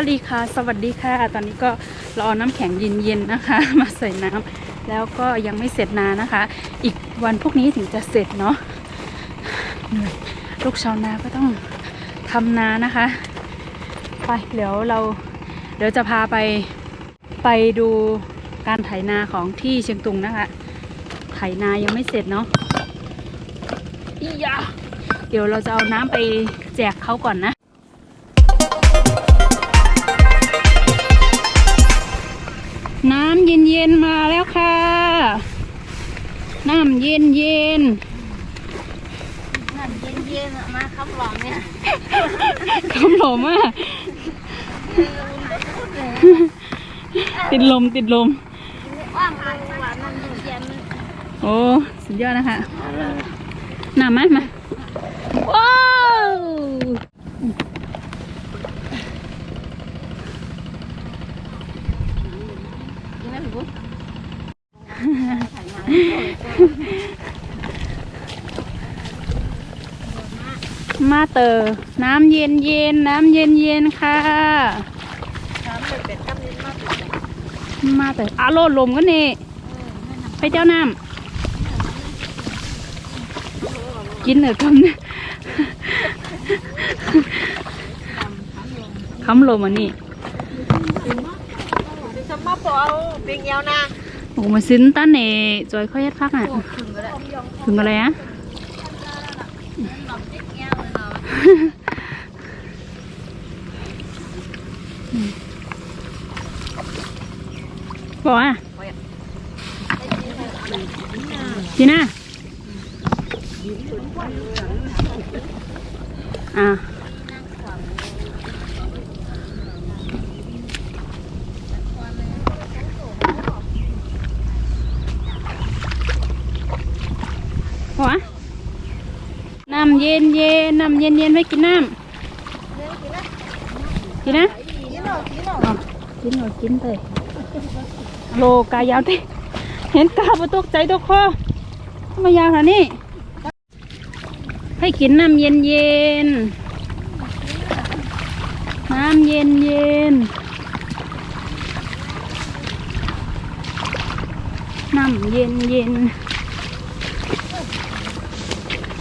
วัสดีค่ะ สวัสดีค่ะ ตอนนี้ก็รอน้ำแข็งเย็นๆนะคะ มาใส่น้ำแล้วก็ยังไม่เสร็จนานะคะ อีกวันพวกนี้ถึงจะเสร็จเนาะเหนื่อยลูกชาวนาก็ต้องทำนานะคะ ไปเดี๋ยวเราเดี๋ยวจะพาไปไปดูการไถนาของที่เชียงตุงนะคะ ไถนายังไม่เสร็จเนาะอียาเดี๋ยวเราจะเอาน้ำไปแจกเขาก่อนนะ น้ำเย็นๆมาแล้วค่ะ น้ำเย็นเย็นน้ำเย็นๆอะมาคำหลองเนี่ยๆคำหลมอะติดลมติดลมว่างเลยหวานน้ำเย็นโอ้ สุดยอดนะคะน้ำไหมมาว้าว กินไหมพี่บุ๊ค มาเตอร์น้ำเย็นเย็นๆน้ำเย็นเย็นๆค่ะน้ำเลยเป็ดกำลิ้นมากเลยมาเตอร์อาโลดลมกันนี่ไปเจ้าน้ำกินเหนือคำเนี่ยคำลมอันนี้ดิฉันมาปอเอาปิงเอวนะโอ้มาซื้นตั้นเนจอยค่อยยัดพักอะถึงก็ได้ถึงอะไรอะ หลับปิงเอวเลยเนาะ บอกอะจีน่าอ่าบอกอะน้ำเย็นเย็นเย็นไว้กินน้ำกินนะกินหน่อยกินหน่อยอ๋อกินหน่อยกินเลยโลกายาวเต้เห็นกาบตกใจตกคอทำไมยาวขนาดนี้ให้กินน้ำเย็นเย็นน้ำเย็นเย็นน้ำเย็นเย็น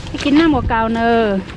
ให้กินน้ำกว่าเก่าเนอะ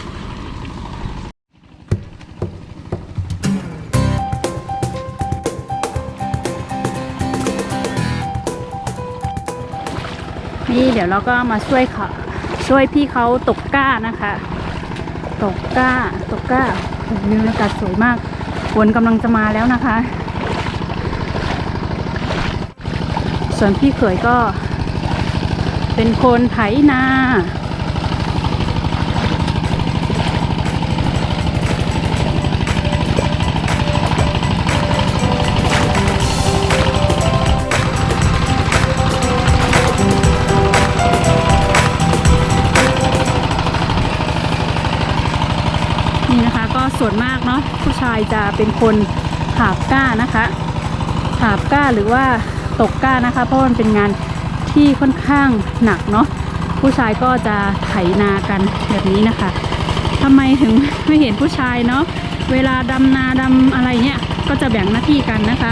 ดี๋ยวเราก็มาช่วยเขาช่วยพี่เขาตกก้านะคะ ตกก้า ตกก้าโอ้โหวิวอากาศสวยมากฝนกำลังจะมาแล้วนะคะ ส่วนพี่เขยก็เป็นคนไถนา ส่วนมากเนาะผู้ชายจะเป็นคนหาบก้านะคะหาบก้าหรือว่าตกก้านะคะ เพราะมันเป็นงานที่ค่อนข้างหนักเนาะผู้ชายก็จะไถนากันแบบนี้นะคะทำไมถึงไม่เห็นผู้ชายเนาะเวลาดำนาดำอะไรเนี่ยก็จะแบ่งหน้าที่กันนะคะ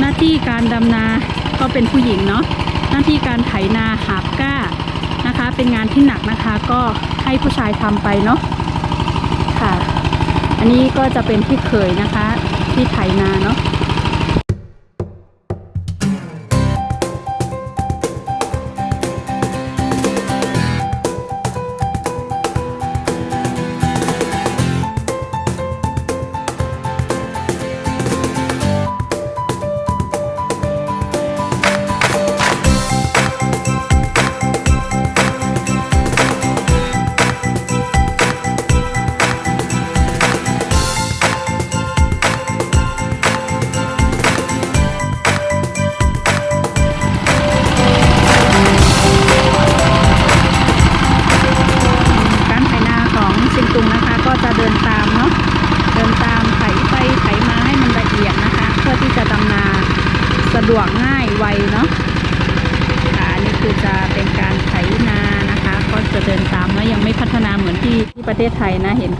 หน้าที่การดำนาก็เป็นผู้หญิงเนาะหน้าที่การไถนาหาบก้านะคะ เป็นงานที่หนักนะคะก็ให้ผู้ชายทำไปเนาะ อันนี้ก็จะเป็นที่เคยนะคะ ที่ไถนาเนาะ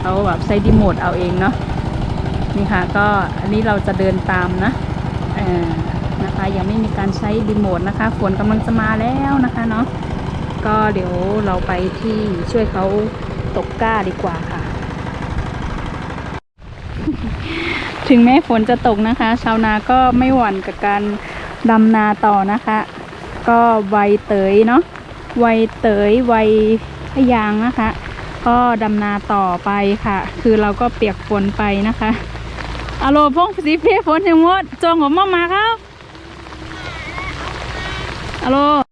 เขาแบบใช้รีโมทเอาเองเนาะนี่ค่ะก็อันนี้เราจะเดินตามนะเออนะคะยังไม่มีการใช้รีโมทนะคะฝนกำลังจะมาแล้วนะคะเนาะก็เดี๋ยวเราไปที่ช่วยเขาตกก้าดีกว่าค่ะ ถึงแม้ฝนจะตกนะคะ ชาวนาก็ไม่หวั่นกับการดำนาต่อนะคะ ก็ไวเตยเนาะไวเตยไวพยางนะคะ ก็ดำนาต่อไปค่ะ คือเราก็เปียกฝนไปนะคะอโลพงสีเพฝนยังมดจองผมมามาครับอโล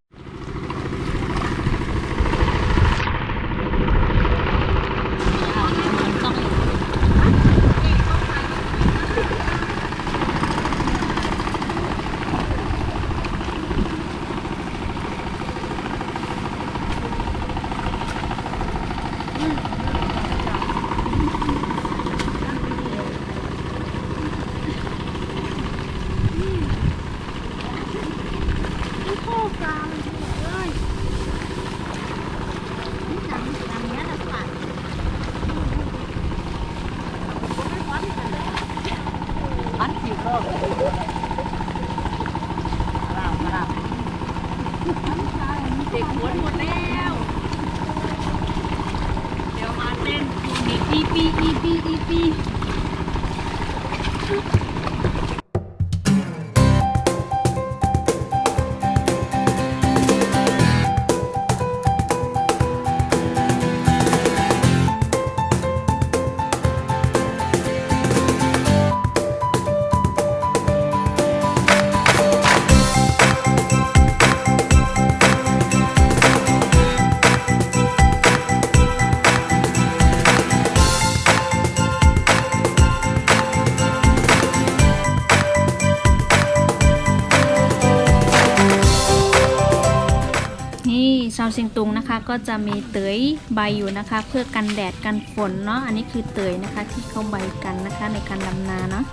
งตุงนะคะก็จะมีเตยใบอยู่นะคะ เพื่อกันแดดกันฝนเนาะอันนี้คือเตยนะคะที่เขาใบกันนะคะในการดำนาเนาะ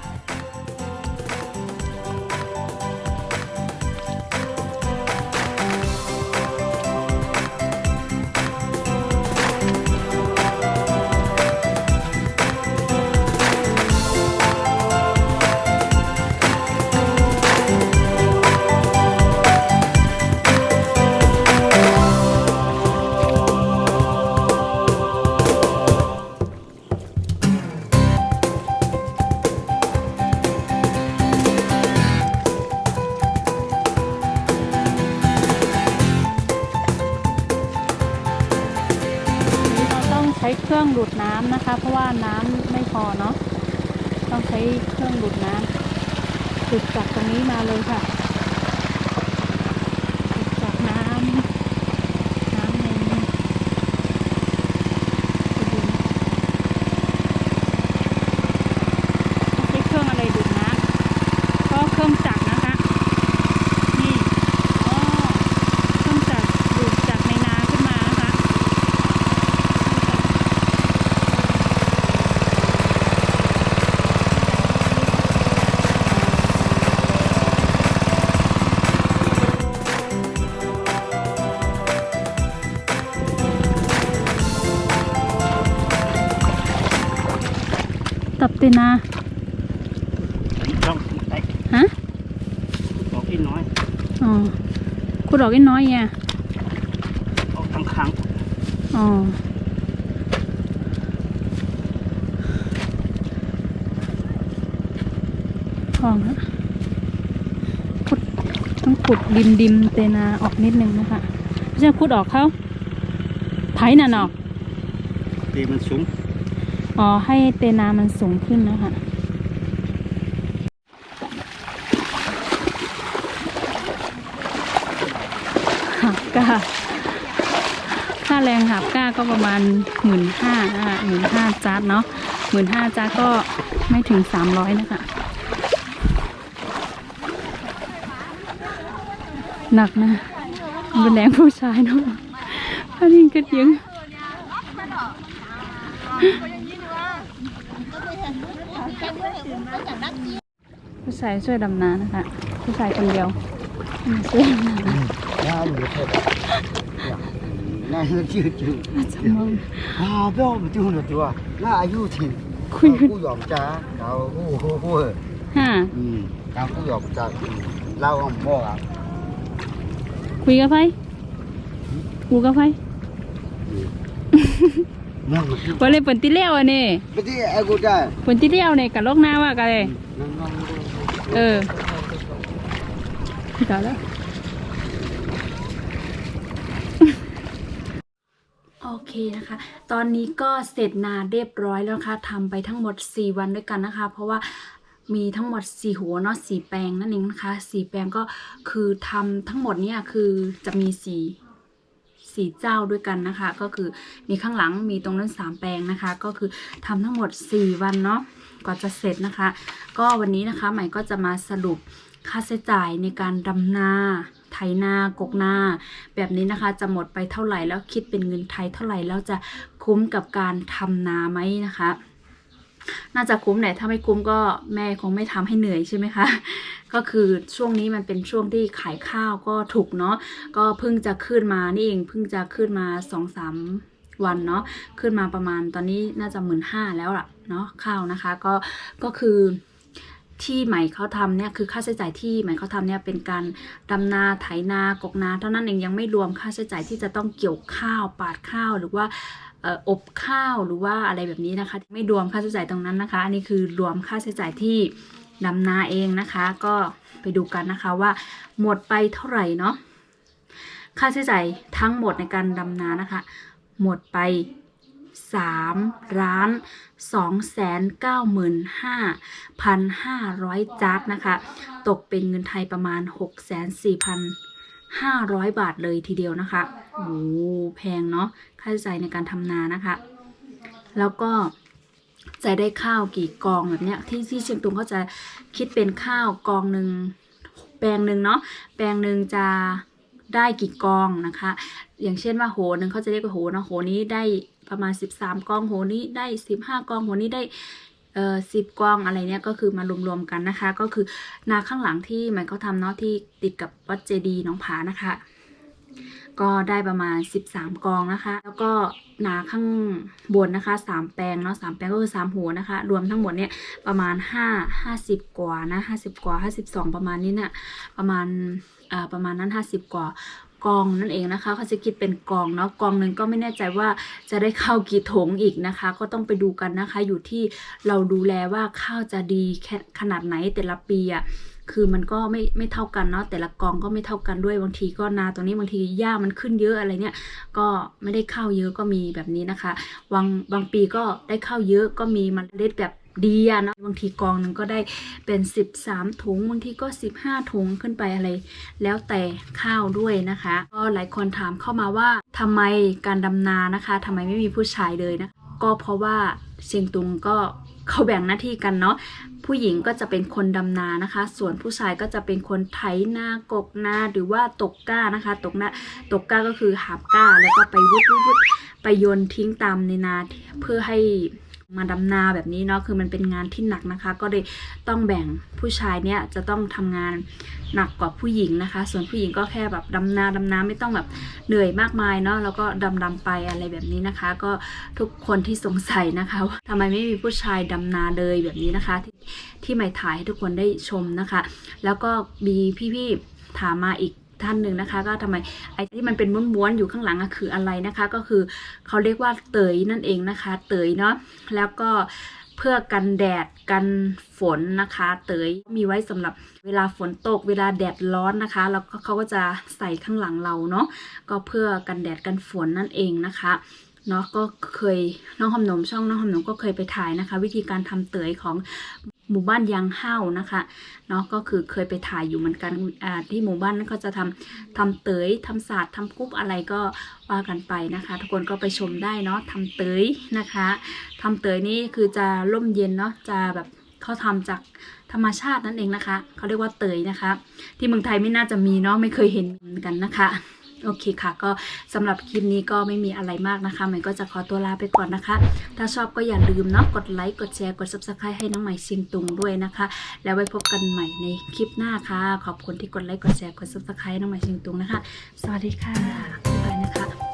เครื่องดูดน้ำนะคะ เพราะว่าน้ำไม่พอเนาะต้องใช้เครื่องดูดน้ำดูดจากตรงนี้มาเลยค่ะดูดจากน้ำน้ำในกระดินต้องใช้เครื่องอะไรดูดน้ำก็เครื่องจักร ตับเตนาต้องไฮะออกอีกน้อยอ๋อคุณดอกอีน้อยอะออกทั้งครั้งอ๋อทองนะขุดต้องขุดดินดิมเตนาออกนิดนึงนะคะไม่ใช่ขุดออกเขาไถน่ะเนาะดีมันสูง อ๋อให้เตนามันสูงขึ้นนะคะหับก้าค่าแรงหับก้าก็ประมาณหมื่นห้านะคะหมื่นห้าจัดเนาะหมื่นห้าจัดก็ไม่ถึงสามร้อยนะคะหนักนะมันเป็นแรงผู้ชายเนาะอันนี้ก็ยัง ชายช่วยดำน้ำนะคะ ผู้ชายคนเดียวช่วยดำน้าหนูเท่าน่าชื่อชื่ออ่าเปล่าไม่จูนตัวน่าอายุถึงคุยกูยอมจ้าเราผู้ผู้ผู้ฮะอืมเราผู้ยอมจ้าเล่าของพ่อครับคุยกับใครกูกับใครวันเลยเปิดที่เลี้ยวอันนี้เปิดที่ไอ้กูได้เปิดที่เลี้ยวเนี่ยกับโลกน้าว่ากันเลย เออตายแล้วโอเคนะคะ ตอนนี้ก็เสร็จนาเรียบร้อยแล้วนะคะทำไปทั้งหมด 4 วันด้วยกันนะคะ เพราะว่ามีทั้งหมด 4 หัวเนาะสีแปลงนั่นเองนะคะสีแปลงก็คือทำทั้งหมดเนี่ยคือจะมีสีสีเจ้าด้วยกันนะคะ ก็คือมีข้างหลังมีตรงนั้นสามแปลงนะคะ ก็คือทำทั้งหมด 4 วันเนาะ กว่าจะเสร็จนะคะ ก็วันนี้นะคะใหม่ก็จะมาสรุปค่าใช้จ่ายในการดำนาไถนากกนาแบบนี้นะคะจะหมดไปเท่าไหร่แล้วคิดเป็นเงินไทยเท่าไหร่แล้วจะคุ้มกับการทำนาไหมนะคะ น่าจะคุ้มแหละถ้าไม่คุ้มก็แม่คงไม่ทำให้เหนื่อยใช่ไหมคะก็คือช่วงนี้มันเป็นช่วงที่ขายข้าวก็ถูกเนาะก็เพิ่งจะขึ้นมานี่เองเพิ่งจะขึ้นมาสองสาม วันเนาะขึ้นมาประมาณตอนนี้น่าจะหมื่นห้าแล้วล่ะเนาะข้าวนะคะก็ก็คือที่ใหม่เขาทำเนี่ยคือค่าใช้จ่ายที่ใหม่เขาทำเนี่ยเป็นการดำนาไถนากกนาเท่านั้นเองยังไม่รวมค่าใช้จ่ายที่จะต้องเกี่ยวข้าวปาดข้าวหรือว่าเอ่ออบข้าวหรือว่าอะไรแบบนี้นะคะ ไม่รวมค่าใช้จ่ายตรงนั้นนะคะ อันนี้คือรวมค่าใช้จ่ายที่ดำนาเองนะคะ ก็ไปดูกันนะคะว่าหมดไปเท่าไหร่เนาะค่าใช้จ่ายทั้งหมดในการดำนานะคะ หมดไป3ล้าน2แสน9หมื่น5พัน500จัดนะคะ ตกเป็นเงินไทยประมาณ 6 4 5 0 0 บาทเลยทีเดียวนะคะ โอ้โหแพงเนาะ ค่าใช้จ่ายในการทำนานะคะ แล้วก็จะได้ข้าวกี่กองแบบเนี้ยที่ที่เชียงตุงเขาจะคิดเป็นข้าวกองหนึ่งแปลงหนึ่งเนาะแปลงหนึ่งจะ ได้กี่กองนะคะ อย่างเช่นว่าโหนึงเขาจะเรียกว่าโหนะโหนี้ได้ประมาณ 13 กองโหนี้ได้ 15 กองโหนี้ได้เอ่อสิบกองอะไรเนี่ยก็คือมารวมๆกันนะคะ ก็คือนาข้างหลังที่มันเขาทำเนาะที่ติดกับวัดเจดีย์น้องผานะคะ ก็ได้ประมาณ 13 กองนะคะ แล้วก็นาข้างบนนะคะ 3 แปลงเนาะสามแปลงก็คือ 3 หัวนะคะ รวมทั้งหมดเนี่ยประมาณ 5 50 กว่านะ 50 กว่า 52 ประมาณนี้เนี่ยประมาณอ่าประมาณนั้น 50 กว่ากองนั่นเองนะคะเขาจะคิดเป็นกองเนาะกองหนึ่งก็ไม่แน่ใจว่าจะได้ข้าวกี่ถงอีกนะคะ ก็ต้องไปดูกันนะคะ อยู่ที่เราดูแลว่าข้าวจะดีแค่ขนาดไหนแต่ละปีอะ่ะ คือมันก็ไม่ไม่เท่ากันเนาะแต่ละกองก็ไม่เท่ากันด้วยบางทีก็นาตรงนี้บางทีหญ้ามันขึ้นเยอะอะไรเนี่ย ก็ไม่ได้ข้าวเยอะก็มีแบบนี้นะคะบางบางปีก็ได้ข้าวเยอะก็มีมันเล็ดแบบดีอะเนาะบางทีกองหนึ่งก็ได้เป็น 13 ถุงบางทีก็ 15 ถุงขึ้นไปอะไร แล้วแต่ข้าวด้วยนะคะ ก็หลายคนถามเข้ามาว่าทำไมการดำนานะคะทำไมไม่มีผู้ชายเลยนะ ก็เพราะว่าเชียงตุงก็ เขาแบ่งหน้าที่กันเนาะผู้หญิงก็จะเป็นคนดำนานะคะ ส่วนผู้ชายก็จะเป็นคนไถนากกนาหรือว่าตกก้านะคะ ตกนาตกก้าก็คือหาบก้าแล้วก็ไปวุดวุดวุดไปโยนทิ้งตามในนาเพื่อให้ มาดำนาแบบนี้เนาะคือมันเป็นงานที่หนักนะคะ ก็เลยต้องแบ่งผู้ชายเนี่ยจะต้องทำงานหนักกว่าผู้หญิงนะคะ ส่วนผู้หญิงก็แค่แบบดำนาดำน้ำไม่ต้องแบบเหนื่อยมากมายเนาะแล้วก็ดำดำไปอะไรแบบนี้นะคะ ก็ทุกคนที่สงสัยนะคะว่าทำไมไม่มีผู้ชายดำนาเลยแบบนี้นะคะ ที่ที่ใหม่ถ่ายให้ทุกคนได้ชมนะคะ แล้วก็มีพี่ๆถามมาอีก ท่านหนึ่งนะคะก็ทำไมไอ้ที่มันเป็นม้วนๆอยู่ข้างหลังอะคืออะไรนะคะ ก็คือเขาเรียกว่าเตยนั่นเองนะคะ เตยเนาะแล้วก็เพื่อกันแดดกันฝนนะคะ เตยมีไว้สำหรับเวลาฝนตกเวลาแดดร้อนนะคะ แล้วก็เขาก็จะใส่ข้างหลังเราเนาะก็เพื่อกันแดดกันฝนนั่นเองนะคะเนาะก็เคยน้องหอมนมช่องน้องหอมนมก็เคยไปถ่ายนะคะ วิธีการทำเตยของ หมู่บ้านยางเห้านะคะเนาะก็คือเคยไปถ่ายอยู่เหมือนกันอ่าที่หมู่บ้านนั้นก็จะทำทำเตยทำศาสตร์ทำกุ๊บอะไรก็ว่ากันไปนะคะ ทุกคนก็ไปชมได้เนาะทำเตยนะคะทำเตยนี่คือจะร่มเย็นเนาะจะแบบเขาทำจากธรรมชาตินั่นเองนะคะเขาเรียกว่าเตยนะคะ ที่เมืองไทยไม่น่าจะมีเนาะไม่เคยเห็นกันนะคะ โอเคค่ะ ก็สำหรับคลิปนี้ก็ไม่มีอะไรมากนะคะใหม่ก็จะขอตัวลาไปก่อนนะคะ ถ้าชอบก็อย่าลืมเนาะกดไลค์กดแชร์กด subscribe ให้น้องใหม่เชียงตุงด้วยนะคะ แล้วไว้พบกันใหม่ในคลิปหน้าค่ะ ขอบคุณที่กดไลค์กดแชร์กด subscribe น้องใหม่เชียงตุงนะคะ สวัสดีค่ะบ๊ายบายนะคะ